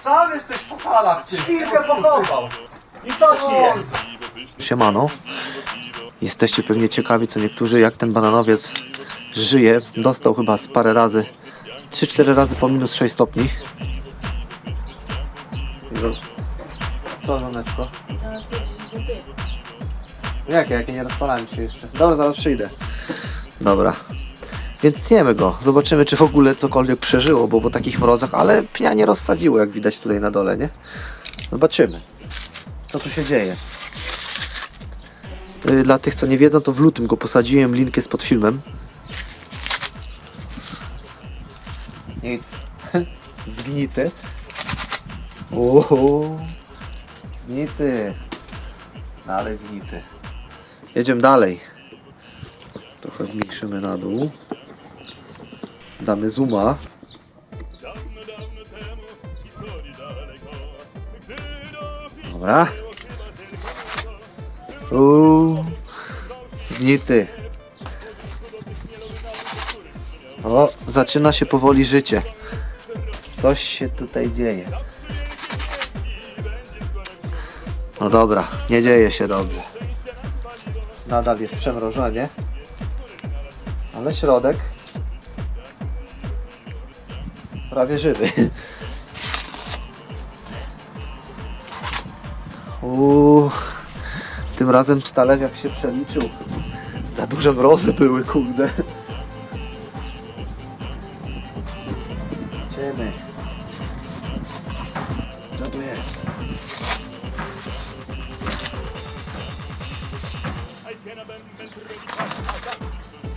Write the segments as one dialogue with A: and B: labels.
A: Sam jesteś po falach, ty.
B: Chwilkę pokopał. I co ci jest?
C: Siemano. Jesteście pewnie ciekawi, co niektórzy, jak ten bananowiec żyje. Dostał chyba z parę razy, 3-4 razy po minus 6 stopni. No. Co, żoneczko? Jakie, jakie nie rozpalałem się jeszcze. Dobra, zaraz przyjdę. Dobra. Więc tniemy go. Zobaczymy, czy w ogóle cokolwiek przeżyło, bo po takich mrozach, ale pnia nie rozsadziło, jak widać tutaj na dole, nie? Zobaczymy, co tu się dzieje. Y, Dla tych, co nie wiedzą, to w lutym go posadziłem, link jest pod filmem. Nic. Zgnity. Uhu. Zgnity. Dalej zgnity. Jedziemy dalej. Trochę zmniejszymy na dół. Damy zooma. Dobra. Uuu. Zgnity. O, zaczyna się powoli życie. Coś się tutaj dzieje. No dobra, nie dzieje się dobrze. Nadal jest przemrożenie. Ale środek prawie żywy. Uuu, tym razem stalewiak się przeliczył. Za duże mrozy były, kurde. Idziemy. Jest?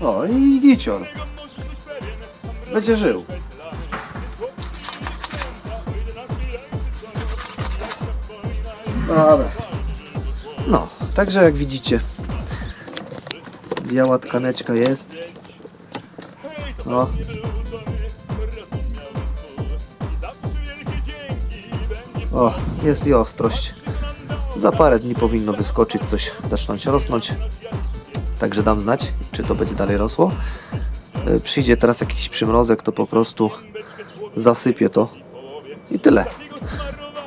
C: O, i gicior. Będzie żył. Dobra. No, także jak widzicie, biała tkaneczka jest. O. O, jest i ostrość. Za parę dni powinno wyskoczyć coś, zacząć rosnąć. Także dam znać, czy to będzie dalej rosło. E, Przyjdzie teraz jakiś przymrozek, to po prostu zasypię to. I tyle.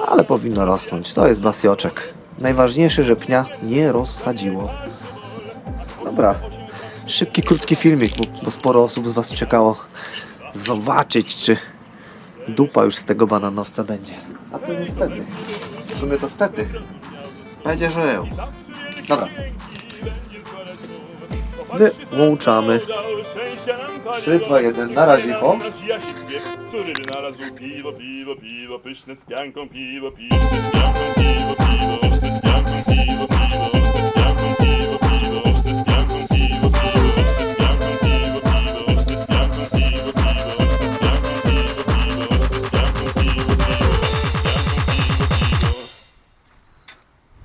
C: Ale powinno rosnąć. To jest basioczek. Najważniejsze, że pnia nie rozsadziło. Dobra. Szybki, krótki filmik, bo, bo sporo osób z Was czekało zobaczyć, czy dupa już z tego bananowca będzie. A to niestety. W sumie to stety. Będzie żył. Dobra. Wyłączamy. 3, 2, 1, na razie, ho.
D: Piwo, piwo, piwo, pyszne z pianką, piwo, piwo, z pianką, piwo, piwo, pyszne z pianką, piwo, piwo, pyszne z pianką, piwo,